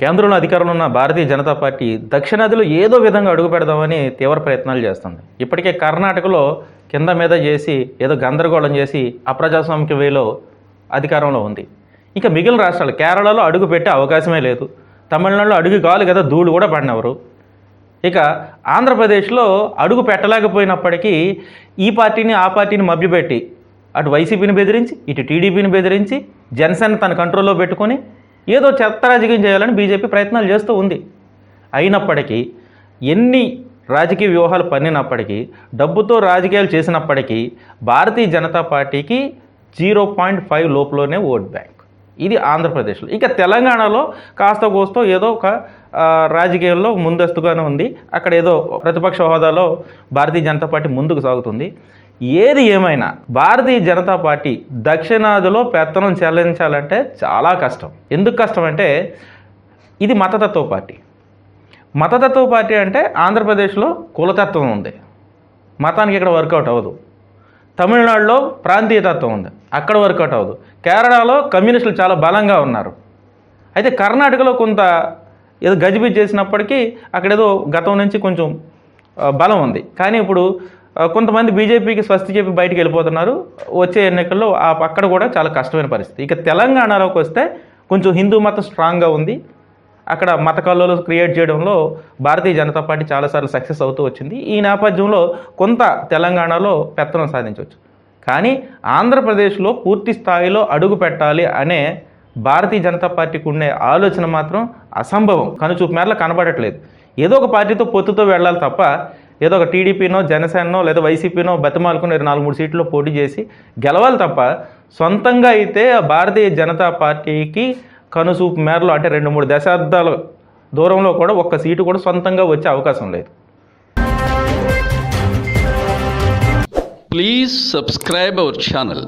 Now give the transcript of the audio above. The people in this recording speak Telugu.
కేంద్రంలో అధికారంలో ఉన్న భారతీయ జనతా పార్టీ దక్షిణాదిలో ఏదో విధంగా అడుగు పెడదామని తీవ్ర ప్రయత్నాలు చేస్తుంది. ఇప్పటికే కర్ణాటకలో కింద మీద చేసి ఏదో గందరగోళం చేసి అప్రజాస్వామిక వేలో అధికారంలో ఉంది. ఇంకా మిగిలిన రాష్ట్రాలు కేరళలో అడుగు పెట్టే అవకాశమే లేదు. తమిళనాడులో అడుగు కావాలి కదా ధూళి కూడా పడినవరు? ఇక ఆంధ్రప్రదేశ్లో అడుగు పెట్టలేకపోయినప్పటికీ ఈ పార్టీని ఆ పార్టీని మభ్యపెట్టి అటు వైసీపీని బెదిరించి ఇటు టీడీపీని బెదిరించి జనసేన తన కంట్రోల్లో పెట్టుకొని ఏదో చెత్త రాజకీయం చేయాలని బీజేపీ ప్రయత్నాలు చేస్తూ ఉంది. అయినప్పటికీ ఎన్ని రాజకీయ వ్యూహాలు పన్నినప్పటికీ డబ్బుతో రాజకీయాలు చేసినప్పటికీ భారతీయ జనతా పార్టీకి జీరో పాయింట్ ఫైవ్ లోపులోనే ఓట్ బ్యాంక్. ఇది ఆంధ్రప్రదేశ్లో. ఇక తెలంగాణలో కాస్త కోస్తో ఏదో ఒక రాజకీయాల్లో ముందస్తుగానే ఉంది. అక్కడ ఏదో ప్రతిపక్ష హోదాలో భారతీయ జనతా పార్టీ ముందుకు సాగుతుంది. ఏది ఏమైనా భారతీయ జనతా పార్టీ దక్షిణాదిలో పెత్తనం చెల్లించాలంటే చాలా కష్టం. ఎందుకు కష్టం అంటే ఇది మతతత్వ పార్టీ. మతతత్వ పార్టీ అంటే ఆంధ్రప్రదేశ్లో కులతత్వం ఉంది. మతానికి ఇక్కడ వర్కౌట్ అవ్వదు. తమిళనాడులో ప్రాంతీయతత్వం ఉంది. అక్కడ వర్కౌట్ అవ్వదు. కేరళలో కమ్యూనిస్టులు చాలా బలంగా ఉన్నారు. అయితే కర్ణాటకలో కొంత ఏదో గజిబిజి చేసినప్పటికీ అక్కడ ఏదో గతం నుంచి కొంచెం బలం ఉంది. కానీ ఇప్పుడు కొంతమంది బీజేపీకి స్వస్తి చెప్పి బయటికి వెళ్ళిపోతున్నారు. వచ్చే ఎన్నికల్లో ఆ అక్కడ కూడా చాలా కష్టమైన పరిస్థితి. ఇక తెలంగాణలోకి వస్తే కొంచెం హిందూ మతం స్ట్రాంగ్గా ఉంది. అక్కడ మత కల్లోలు క్రియేట్ చేయడంలో భారతీయ జనతా పార్టీ చాలాసార్లు సక్సెస్ అవుతూ వచ్చింది. ఈ నేపథ్యంలో కొంత తెలంగాణలో పెత్తనం సాధించవచ్చు. కానీ ఆంధ్రప్రదేశ్లో పూర్తి స్థాయిలో అడుగు పెట్టాలి అనే భారతీయ జనతా పార్టీకి ఉండే ఆలోచన మాత్రం అసంభవం. కనుచూపు మేరలో కనబడట్లేదు. ఏదో ఒక పార్టీతో పొత్తుతో వెళ్ళాలి తప్ప ఏదో ఒక టీడీపీనో జనసేనో లేదా వైసీపీనో బతిమాలుకుని నాలుగు మూడు సీట్లు పోటీ చేసి గెలవాలి తప్ప సొంతంగా అయితే ఆ భారతీయ జనతా పార్టీకి కనుసూపు మేరలో అంటే రెండు మూడు దశాబ్దాల దూరంలో కూడా ఒక్క సీటు కూడా సొంతంగా వచ్చే అవకాశం లేదు. Please subscribe our channel